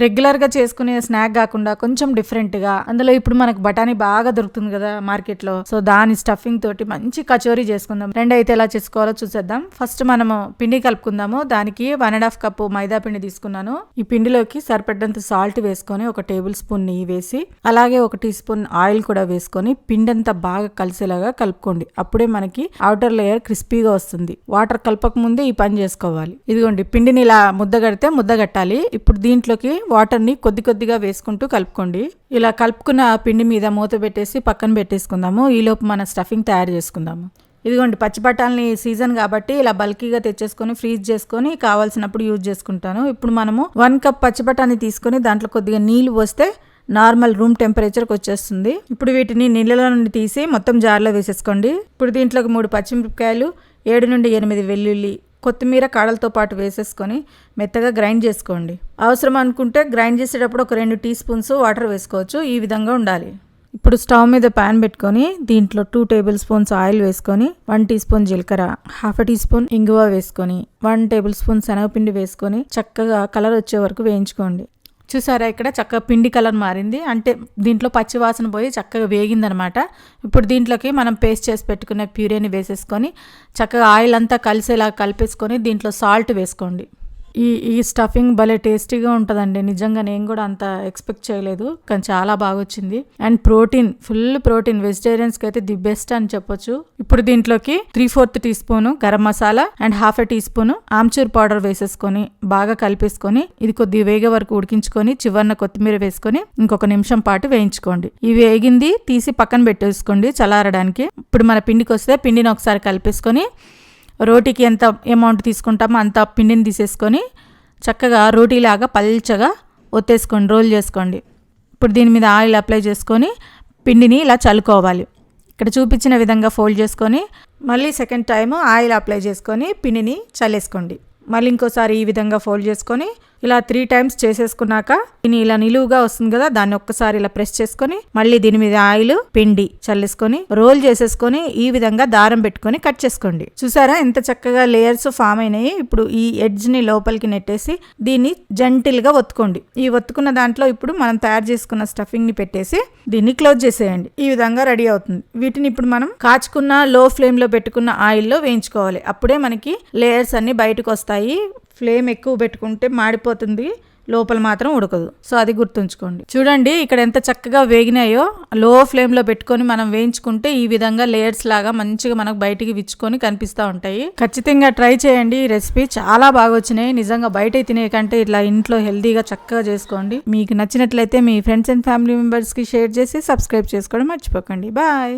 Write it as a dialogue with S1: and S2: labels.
S1: రెగ్యులర్గా చేసుకునే స్నాక్ కాకుండా కొంచెం డిఫరెంట్గా అందులో ఇప్పుడు మనకు బఠానీ బాగా దొరుకుతుంది కదా మార్కెట్లో. సో దాని స్టఫింగ్ తోటి మంచి కచోరీ చేసుకుందాం. రెండు అయితే ఎలా చేసుకోవాలో చూసేద్దాం. ఫస్ట్ మనము పిండి కలుపుకుందాము. దానికి one and half cup maida పిండి తీసుకున్నాను. ఈ పిండిలోకి సరిపడ్డంత సాల్ట్ వేసుకొని ఒక టేబుల్ స్పూన్ నెయ్యి వేసి అలాగే ఒక టీ స్పూన్ ఆయిల్ కూడా వేసుకొని పిండి అంతా బాగా కలిసేలాగా కలుపుకోండి. అప్పుడే మనకి అవుటర్ లేయర్ క్రిస్పీగా వస్తుంది. వాటర్ కలపక ముందే ఈ పని చేసుకోవాలి. ఇదిగోండి పిండిని ఇలా ముద్ద కడితే ముద్ద కట్టాలి. ఇప్పుడు దీంట్లోకి వాటర్ని కొద్ది కొద్దిగా వేసుకుంటూ కలుపుకోండి. ఇలా కలుపుకున్న పిండి మీద మూత పెట్టేసి పక్కన పెట్టేసుకుందాము. ఈలోపు మన స్టఫింగ్ తయారు చేసుకుందాము. ఇదిగోండి పచ్చిబటాలని సీజన్ కాబట్టి ఇలా బల్కీగా తెచ్చేసుకొని ఫ్రీజ్ చేసుకొని కావాల్సినప్పుడు యూజ్ చేసుకుంటాను. ఇప్పుడు మనము వన్ కప్ పచ్చి తీసుకొని దాంట్లో కొద్దిగా నీళ్ళు పోస్తే నార్మల్ రూమ్ టెంపరేచర్కి వచ్చేస్తుంది. ఇప్పుడు వీటిని నీళ్ళలో నుండి తీసి మొత్తం జార్లో వేసేసుకోండి. ఇప్పుడు దీంట్లోకి మూడు పచ్చిమిరపకాయలు ఏడు నుండి ఎనిమిది వెల్లుల్లి కొత్తిమీర కాడలతో పాటు వేసేసుకొని మెత్తగా గ్రైండ్ చేసుకోండి. అవసరం అనుకుంటే గ్రైండ్ చేసేటప్పుడు ఒక రెండు టీ స్పూన్స్ వాటర్ వేసుకోవచ్చు. ఈ విధంగా ఉండాలి. ఇప్పుడు స్టవ్ మీద ప్యాన్ పెట్టుకొని దీంట్లో టూ టేబుల్ స్పూన్స్ ఆయిల్ వేసుకొని వన్ టీ స్పూన్ జీలకర్ర హాఫ్ టీ స్పూన్ ఇంగువ వేసుకొని వన్ టేబుల్ స్పూన్ శనగపిండి వేసుకొని చక్కగా కలర్ వచ్చే వరకు వేయించుకోండి. చూసారా ఇక్కడ చక్కగా పిండి కలర్ మారింది. అంటే దీంట్లో పచ్చివాసన పోయి చక్కగా వేగిందనమాట. ఇప్పుడు దీంట్లోకి మనం పేస్ట్ చేసి పెట్టుకునే ప్యూరేని వేసేసుకొని చక్కగా ఆయిల్ అంతా కలిసేలా కలిపేసుకొని దీంట్లో సాల్ట్ వేసుకోండి. ఈ ఈ స్టఫింగ్ భలే టేస్టీగా ఉంటుందండి. నిజంగా నేను కూడా అంత ఎక్స్పెక్ట్ చేయలేదు కానీ చాలా బాగా వచ్చింది. అండ్ ప్రోటీన్ ఫుల్ ప్రోటీన్ వెజిటేరియన్స్కి అయితే ది బెస్ట్ అని చెప్పొచ్చు. ఇప్పుడు దీంట్లోకి three fourth teaspoon garam masala and half a teaspoon amchur powder వేసేసుకొని బాగా కలిపేసుకొని ఇది కొద్ది వేగే వరకు ఉడికించుకొని చివరిన కొత్తిమీర వేసుకొని ఇంకొక నిమిషం పాటు వేయించుకోండి. ఇవి వేగింది తీసి పక్కన పెట్టేసుకోండి చల్లారడానికి. ఇప్పుడు మన పిండికి వస్తే పిండిని ఒకసారి కలిపేసుకొని రోటీకి ఎంత అమౌంట్ తీసుకుంటామో అంత పిండిని తీసేసుకొని చక్కగా రోటీలాగా పల్చగా ఒత్తేసుకోండి రోల్ చేసుకోండి. ఇప్పుడు దీని మీద ఆయిల్ అప్లై చేసుకొని పిండిని ఇలా చల్లుకోవాలి. ఇక్కడ చూపించిన విధంగా ఫోల్డ్ చేసుకొని మళ్ళీ సెకండ్ టైం ఆయిల్ అప్లై చేసుకొని పిండిని చల్లేసుకోండి. మళ్ళీ ఇంకోసారి ఈ విధంగా ఫోల్డ్ చేసుకొని ఇలా త్రీ టైమ్స్ చేసేసుకున్నాక దీని ఇలా నిలువుగా వస్తుంది కదా దాన్ని ఒక్కసారి ఇలా ప్రెస్ చేసుకొని మళ్ళీ దీని మీద ఆయిల్ పిండి చల్లేసుకొని రోల్ చేసేసుకొని ఈ విధంగా దారం పెట్టుకొని కట్ చేసుకోండి. చూసారా ఎంత చక్కగా లేయర్స్ ఫామ్ అయినాయి? ఇప్పుడు ఈ ఎడ్జ్ని లోపలికి నెట్టేసి దీన్ని జంటిల్గా ఒత్తుకోండి. ఈ ఒత్తుకున్న దాంట్లో ఇప్పుడు మనం తయారు చేసుకున్న స్టఫింగ్ని పెట్టేసి దీన్ని క్లోజ్ చేసేయండి. ఈ విధంగా రెడీ అవుతుంది. వీటిని ఇప్పుడు మనం కాచుకున్న లో ఫ్లేమ్లో పెట్టుకున్న ఆయిల్లో వేయించుకోవాలి. అప్పుడే మనకి లేయర్స్ అన్ని బయటకు వస్తాయి. ఫ్లేమ్ ఎక్కువ పెట్టుకుంటే మాడిపోతుంది లోపల మాత్రం ఉడకదు. సో అది గుర్తుంచుకోండి. చూడండి ఇక్కడ ఎంత చక్కగా వేగినాయో లో ఫ్లేమ్లో పెట్టుకొని మనం వేయించుకుంటే ఈ విధంగా లేయర్స్ లాగా మంచిగా మనకు బయటికి విచ్చుకొని కనిపిస్తూ ఉంటాయి. ఖచ్చితంగా ట్రై చేయండి ఈ రెసిపీ చాలా బాగా వచ్చినాయి. నిజంగా బయట తినే కంటే ఇట్లా ఇంట్లో హెల్తీగా చక్కగా చేసుకోండి. మీకు నచ్చినట్లయితే మీ ఫ్రెండ్స్ అండ్ ఫ్యామిలీ మెంబర్స్కి షేర్ చేసి సబ్స్క్రైబ్ చేసుకోవడం మర్చిపోకండి. బాయ్!